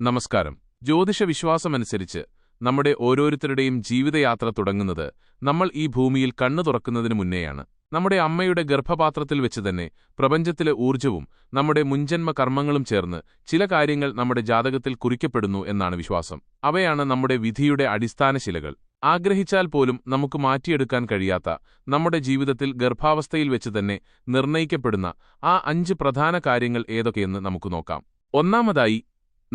നമസ്കാരം. ജ്യോതിഷ വിശ്വാസമനുസരിച്ച് നമ്മുടെ ഓരോരുത്തരുടെയും ജീവിതയാത്ര തുടങ്ങുന്നത് നമ്മൾ ഈ ഭൂമിയിൽ കണ്ണു തുറക്കുന്നതിനു മുന്നേയാണ്. നമ്മുടെ അമ്മയുടെ ഗർഭപാത്രത്തിൽ വെച്ച് തന്നെ പ്രപഞ്ചത്തിലെ ഊർജവും നമ്മുടെ മുൻജന്മ കർമ്മങ്ങളും ചേർന്ന് ചില കാര്യങ്ങൾ നമ്മുടെ ജാതകത്തിൽ കുറിക്കപ്പെടുന്നു എന്നാണ് വിശ്വാസം. അവയാണ് നമ്മുടെ വിധിയുടെ അടിസ്ഥാന ശിലകൾ. ആഗ്രഹിച്ചാൽ പോലും നമുക്ക് മാറ്റിയെടുക്കാൻ കഴിയാത്ത നമ്മുടെ ജീവിതത്തിൽ ഗർഭാവസ്ഥയിൽ വെച്ച് തന്നെ നിർണയിക്കപ്പെടുന്ന ആ അഞ്ച് പ്രധാന കാര്യങ്ങൾ ഏതൊക്കെയെന്ന് നമുക്ക് നോക്കാം. ഒന്നാമതായി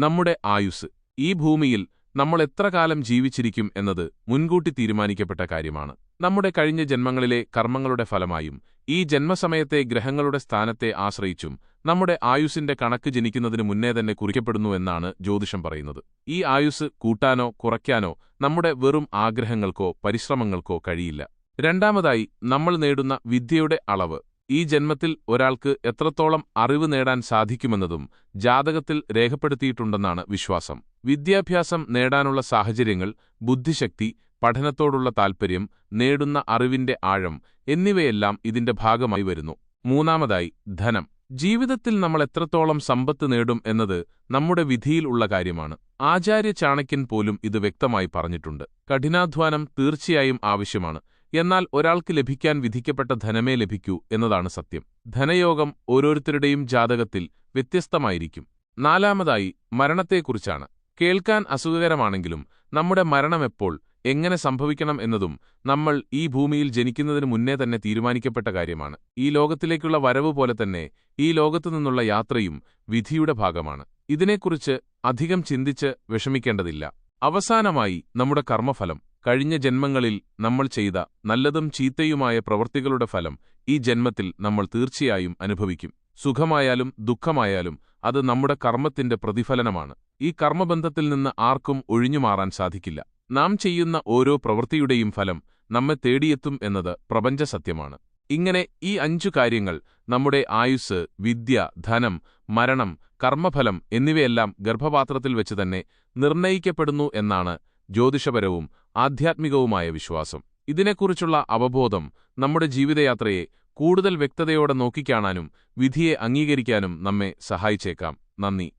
നമ്മുടെ ആയുസ് ഈ ഭൂമിയിൽ നമ്മൾ എത്ര കാലം ജീവിച്ചിരിക്കും എന്നത് മുൻകൂട്ടി തീരുമാനിക്കപ്പെട്ട കാര്യമാണ്. നമ്മുടെ കഴിഞ്ഞ ജന്മങ്ങളിലെ കർമ്മങ്ങളുടെ ഫലമായും ഈ ജന്മസമയത്തെ ഗ്രഹങ്ങളുടെ സ്ഥാനത്തെ ആശ്രയിച്ചും നമ്മുടെ ആയുസിന്റെ കണക്ക് ജനിക്കുന്നതിന് മുന്നേ തന്നെ കുറിക്കപ്പെടുന്നു എന്നാണ് ജ്യോതിഷം പറയുന്നത്. ഈ ആയുസ് കൂട്ടാനോ കുറയ്ക്കാനോ നമ്മുടെ വെറും ആഗ്രഹങ്ങൾക്കോ പരിശ്രമങ്ങൾക്കോ കഴിയില്ല. രണ്ടാമതായി നമ്മൾ നേടുന്ന വിദ്യയുടെ അളവ് ഈ ജന്മത്തിൽ ഒരാൾക്ക് എത്രത്തോളം അറിവ് നേടാൻ സാധിക്കുമെന്നതും ജാതകത്തിൽ രേഖപ്പെടുത്തിയിട്ടുണ്ടെന്നാണ് വിശ്വാസം. വിദ്യാഭ്യാസം നേടാനുള്ള സാഹചര്യങ്ങൾ ബുദ്ധിശക്തി പഠനത്തോടുള്ള താൽപ്പര്യം നേടുന്ന അറിവിന്റെ ആഴം എന്നിവയെല്ലാം ഇതിന്റെ ഭാഗമായി വരുന്നു. മൂന്നാമതായി ധനം. ജീവിതത്തിൽ നമ്മൾ എത്രത്തോളം സമ്പത്ത് നേടും എന്നത് നമ്മുടെ വിധിയിൽ ഉള്ള കാര്യമാണ്. ആചാര്യ ചാണക്യൻ പോലും ഇത് വ്യക്തമായി പറഞ്ഞിട്ടുണ്ട്. കഠിനാധ്വാനം തീർച്ചയായും ആവശ്യമാണ്. എന്നാൽ ഒരാൾക്ക് ലഭിക്കാൻ വിധിക്കപ്പെട്ട ധനമേ ലഭിക്കൂ എന്നതാണ് സത്യം. ധനയോഗം ഓരോരുത്തരുടെയും ജാതകത്തിൽ വ്യത്യസ്തമായിരിക്കും. നാലാമതായി മരണത്തെക്കുറിച്ചാണ്. കേൾക്കാൻ അസുഖകരമാണെങ്കിലും നമ്മുടെ മരണമെപ്പോൾ എങ്ങനെ സംഭവിക്കണം എന്നതും നമ്മൾ ഈ ഭൂമിയിൽ ജനിക്കുന്നതിന് മുന്നേ തന്നെ തീരുമാനിക്കപ്പെട്ട കാര്യമാണ്. ഈ ലോകത്തിലേക്കുള്ള വരവ് പോലെ തന്നെ ഈ ലോകത്തു നിന്നുള്ള യാത്രയും വിധിയുടെ ഭാഗമാണ്. ഇതിനെക്കുറിച്ച് അധികം ചിന്തിച്ച് വിഷമിക്കേണ്ടതില്ല. അവസാനമായി നമ്മുടെ കർമ്മഫലം. കഴിഞ്ഞ ജന്മങ്ങളിൽ നമ്മൾ ചെയ്ത നല്ലതും ചീത്തയുമായ പ്രവൃത്തികളുടെ ഫലം ഈ ജന്മത്തിൽ നമ്മൾ തീർച്ചയായും അനുഭവിക്കും. സുഖമായാലും ദുഃഖമായാലും അത് നമ്മുടെ കർമ്മത്തിന്റെ പ്രതിഫലനമാണ്. ഈ കർമ്മബന്ധത്തിൽ നിന്ന് ആർക്കും ഒഴിഞ്ഞുമാറാൻ സാധിക്കില്ല. നാം ചെയ്യുന്ന ഓരോ പ്രവൃത്തിയുടെയും ഫലം നമ്മെ തേടിയെത്തും എന്നത് പ്രപഞ്ചസത്യമാണ് ഇങ്ങനെ ഈ അഞ്ചു കാര്യങ്ങൾ നമ്മുടെ ആയുസ് വിദ്യ ധനം മരണം കർമ്മഫലം എന്നിവയെല്ലാം ഗർഭപാത്രത്തിൽ വെച്ച് തന്നെ നിർണയിക്കപ്പെടുന്നു എന്നാണ് ജ്യോതിഷപരവും ആധ്യാത്മികവുമായ വിശ്വാസം. ഇതിനെക്കുറിച്ചുള്ള അവബോധം നമ്മുടെ ജീവിതയാത്രയെ കൂടുതൽ വ്യക്തതയോടെ നോക്കിക്കാണാനും വിധിയെ അംഗീകരിക്കാനും നമ്മെ സഹായിച്ചേക്കാം. നന്ദി.